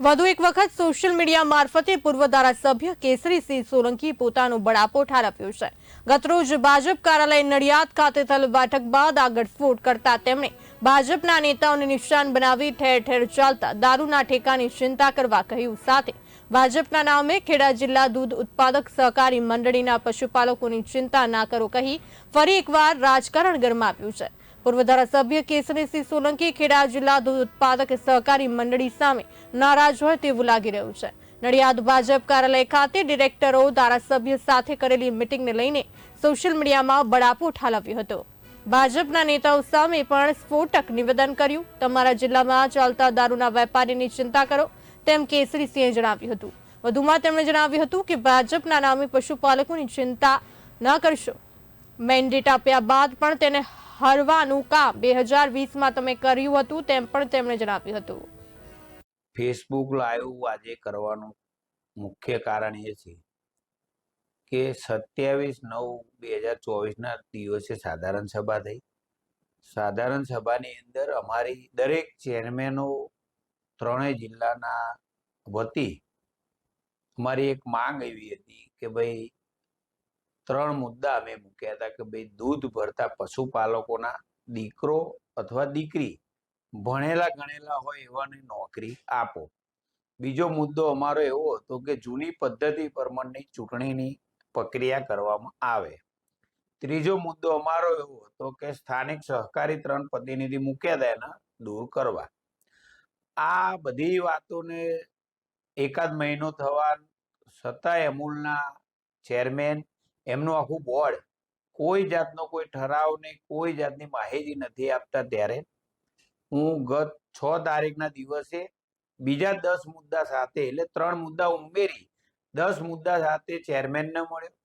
વધુ એક વખત સોશિયલ મીડિયા મારફતે પૂર્વ ધારાસભ્ય કેસરીસિંહ સોલંકી પોતાનો બળાપો ઠારવ્યો છે. ગતરોજ ભાજપ કાર્યાલય નડિયાદ ખાતે થયેલ બેઠક બાદ આગળ સ્ફોટ કરતા તેમણે ભાજપના નેતાઓને નિશાન બનાવી ઠેર ઠેર ચાલતા દારૂના ઠેકાની ચિંતા કરવા કહ્યું. સાથે ભાજપના નામે ખેડા જિલ્લા દૂધ ઉત્પાદક સહકારી મંડળીના પશુપાલકોની ચિંતા ના કરો કહી ફરી એકવાર રાજકારણ ગરમાવ્યું છે. પૂર્વ ધારાસભ્ય કેસરીસિંહ સોલંકી ખેડા જિલ્લા દૂધ ઉત્પાદક સહકારી મંડળી સામે નારાજ હોય તેવું લાગી રહ્યું છે. નડિયાદ ભાજપ કાર્યાલય ખાતે ડિરેક્ટરો ધારાસભ્ય સાથે કરેલી મિટિંગને લઈને સોશિયલ મીડિયામાં બળાપો ઠાલવ્યો હતો. ભાજપના નેતાઓ સામે પણ સ્ફોટક નિવેદન કર્યું. તમારા જિલ્લામાં ચાલતા દારૂના વેપારીની ચિંતા કરો, તેમ કેસરીસિંહે જણાવ્યું હતું. વધુમાં તેમણે જણાવ્યું હતું કે ભાજપના નામે પશુપાલકોની ચિંતા ન કરશો. મેન્ડેટ આપ્યા બાદ પણ તેને હરવાનું કામ. બે હજાર વીસમાં તમે કર્યું હતું તેમ પણ તેમણે જણાવ્યું હતું. ફેસબુક લાઈવ આજે કરવાનું મુખ્ય કારણ એ છે કે સત્યાવીસ નવ બે હજાર ચોવીસના દિવસે સાધારણ સભા થઈ. સાધારણ સભાની અંદર અમારી દરેક ચેરમેનો ત્રણેય જિલ્લાના વતી અમારી એક માંગ એવી હતી કે ભાઈ ત્રણ મુદ્દા અમે મૂક્યા હતા કે ભાઈ, દૂધ ભરતા પશુપાલકોના દીકરો અથવા દીકરી ભણેલા ગણેલા હોય એવાને નોકરી આપો. બીજો મુદ્દો અમારો એવો હતો કે જૂની પદ્ધતિ પ્રમાણની ચૂંટણીની પ્રક્રિયા કરવામાં આવે. ત્રીજો મુદ્દો અમારો એવો હતો કે સ્થાનિક સહકારી ત્રણ પ્રતિનિધિ મૂક્યા હતા એના દૂર કરવા. આ બધી વાતોને એકાદ મહિનો થવા છતાં અમૂલના ચેરમેન એમનું આખું બોર્ડ કોઈ જાતનો કોઈ ઠરાવ ને કોઈ જાતની માહિતી નથી આપતા ત્યારે હું ગત છ તારીખના દિવસે બીજા દસ મુદ્દા સાથે એટલે ત્રણ મુદ્દા ઉમેરી દસ મુદ્દા સાથે ચેરમેનને મળ્યો.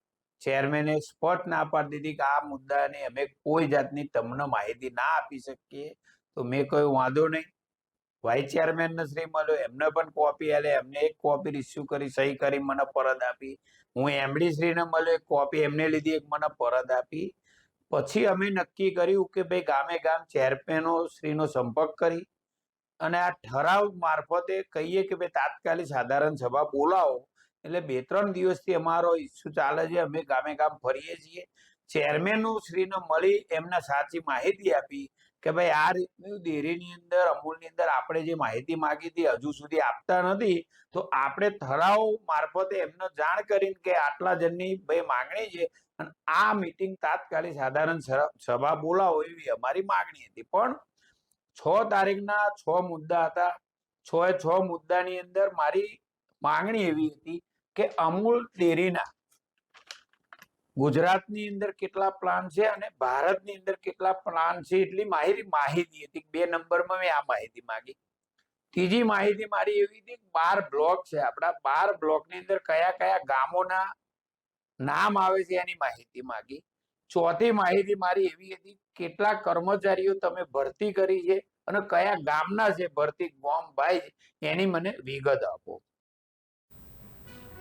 ચેરમેને સ્પષ્ટ ના પાડી દીધી કે આ મુદ્દાને અમે કોઈ જાતની તમને માહિતી ના આપી શકીએ. તો મેં કહ્યું, વાંધો નહીં. વાઇસ ચેરમેન શ્રી મળ્યો, એમને પણ કોપી આલે, એમને એક કોપી ઇસ્યુ કરી, સહી કરી, મને પરત આપી. હું એમડી શ્રીને મળ્યો, એક કોપી એમને લીધી, એક મને પરત આપી. પછી અમે નક્કી કર્યું કે ભાઈ ગામે ગામ ચેરમેનો શ્રીનો સંપર્ક કરી અને આ ઠરાવ મારફતે કહીએ કે ભાઈ તાત્કાલિક સાધારણ સભા બોલાવો. એટલે બે ત્રણ દિવસથી અમારો ઇસ્યુ ચાલે છે, અમે ગામે ગામ ફરીએ છીએ. ચેરમેનો શ્રીને મળી એમને સાચી માહિતી આપી કે ભાઈ આ રીતનું ડેરીની અંદર, અમૂલની અંદર આપણે જે માહિતી માગી હતી હજુ સુધી આપતા નથી, તો આપણે ઠરાવ મારફતે એમને જાણ કરીને કે આટલા જણની ભાઈ માંગણી છે અને આ મિટિંગ તાત્કાલિક સાધારણ સભા બોલાવો એવી અમારી માંગણી હતી. પણ છ તારીખના છ મુદ્દા હતા. છ એ છ મુદ્દાની અંદર મારી માંગણી એવી હતી કે અમૂલ ડેરીના ગુજરાતની અંદર કેટલા પ્લાન છે અને ભારતની અંદર કેટલા પ્લાન છે એટલી માહિતી માહિતી હતી. બે નંબરમાં મેં આ માહિતી માંગી. ત્રીજી માહિતી મારી એવી હતી, બાર બ્લોક છે આપણા. બાર બ્લોકની અંદર કયા કયા ગામોના નામ આવે છે એની માહિતી માંગી. ચોથી માહિતી મારી એવી હતી, કેટલા કર્મચારીઓ તમે ભરતી કરી છે અને કયા ગામના છે ભરતી, ગોમ ભાઈ, એની મને વિગત આપો.